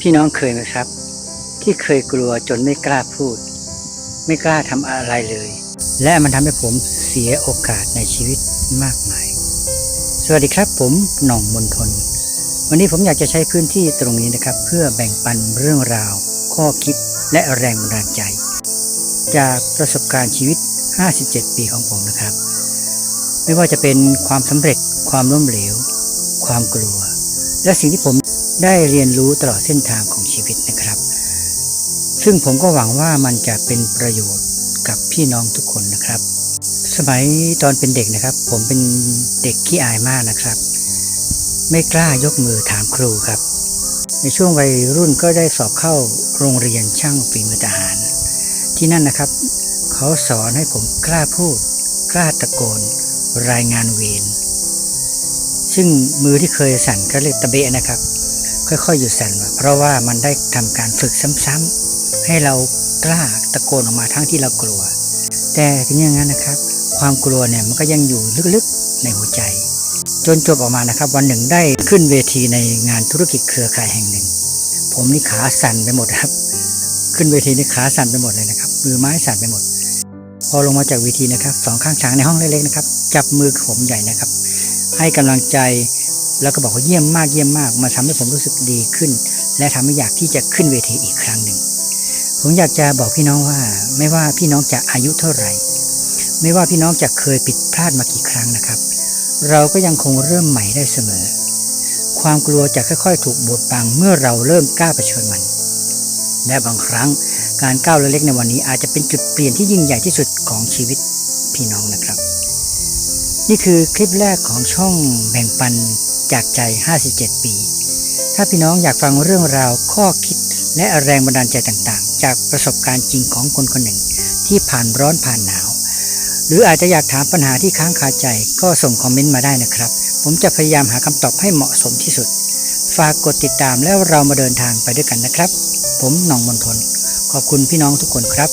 พี่น้องเคยไหมครับ ที่เคยกลัวจนไม่กล้าพูด ไม่กล้าทำอะไรเลย และมันทำให้ผมเสียโอกาสในชีวิตมากมาย สวัสดีครับผมหน่องมนทน วันนี้ผมอยากจะใช้พื้นที่ตรงนี้นะครับ เพื่อแบ่งปันเรื่องราว ข้อคิดและแรงบันดาลใจ จากประสบการณ์ชีวิต 57 ปีของผมนะครับ ไม่ว่าจะเป็นความสำเร็จความล้มเหลว ความกลัว และสิ่งที่ผม ได้เรียนรู้ตลอดเส้นทางของชีวิตนะครับ ซึ่งผมก็หวังว่ามันจะเป็นประโยชน์กับพี่น้องทุกคนนะครับ สมัยตอนเป็นเด็กนะครับ ผมเป็นเด็กขี้อายมากนะครับ ไม่กล้ายกมือถามครูครับ ในช่วงวัยรุ่นก็ได้สอบเข้าโรงเรียนช่างฝีมือทหาร ที่นั่นนะครับ เขาสอนให้ผมกล้าพูด กล้าตะโกน รายงานเวรซึ่งมือที่เคยสั่นก็เรียกตะเบะนะครับ ค่อยๆหยุดสั่นเพราะว่ามันได้ทำการฝึกซ้ำๆให้เรากล้าตะโกนออกมาทั้งที่เรากลัว แต่ถึงอย่างนั้นนะครับ ความกลัวเนี่ยมันก็ยังอยู่ลึกๆในหัวใจ จนจบออกมานะครับ วันหนึ่งได้ขึ้นเวทีในงานธุรกิจเครือข่ายแห่งหนึ่ง ผมนี่ขาสั่นไปหมดครับ ขึ้นเวทีนี่ขาสั่นไปหมดเลยนะครับมือไม้สั่นไปหมด พอลงมาจากเวทีนะครับสองข้างทางในห้องเล็กๆนะครับจับมือผมใหญ่นะครับ ให้กำลังใจ แล้วก็บอกว่าเยี่ยมมากเยี่ยมมากมาทำให้ผมรู้สึกดีขึ้น และทำให้อยากที่จะขึ้นเวทีอีกครั้งหนึ่ง ผมอยากจะบอกพี่น้องว่า ไม่ว่าพี่น้องจะอายุเท่าไหร่ ไม่ว่าพี่น้องจะเคยผิดพลาดมากี่ครั้งนะครับ เราก็ยังคงเริ่มใหม่ได้เสมอ ความกลัวจะค่อยๆ ถูกบดบังเมื่อเราเริ่มกล้าเผชิญมัน และบางครั้งการก้าวเล็กๆในวันนี้อาจจะเป็นจุดเปลี่ยนที่ยิ่งใหญ่ที่สุดของชีวิตพี่น้องนะครับ นี่คือคลิปแรกของช่องแบ่งปัน จากใจ 57 ปี ถ้าพี่น้องอยากฟังเรื่องราวข้อคิดและแรงบันดาลใจต่างๆ จากประสบการณ์จริงของคนคนหนึ่ง ที่ผ่านร้อนผ่านหนาว หรืออาจจะอยากถามปัญหาที่ค้างคาใจก็ส่งคอมเมนต์มาได้นะครับ ผมจะพยายามหาคำตอบให้เหมาะสมที่สุด ฝากกดติดตามแล้วเรามาเดินทางไปด้วยกันนะครับ ผมหน่องมนทน ขอบคุณพี่น้องทุกคนครับ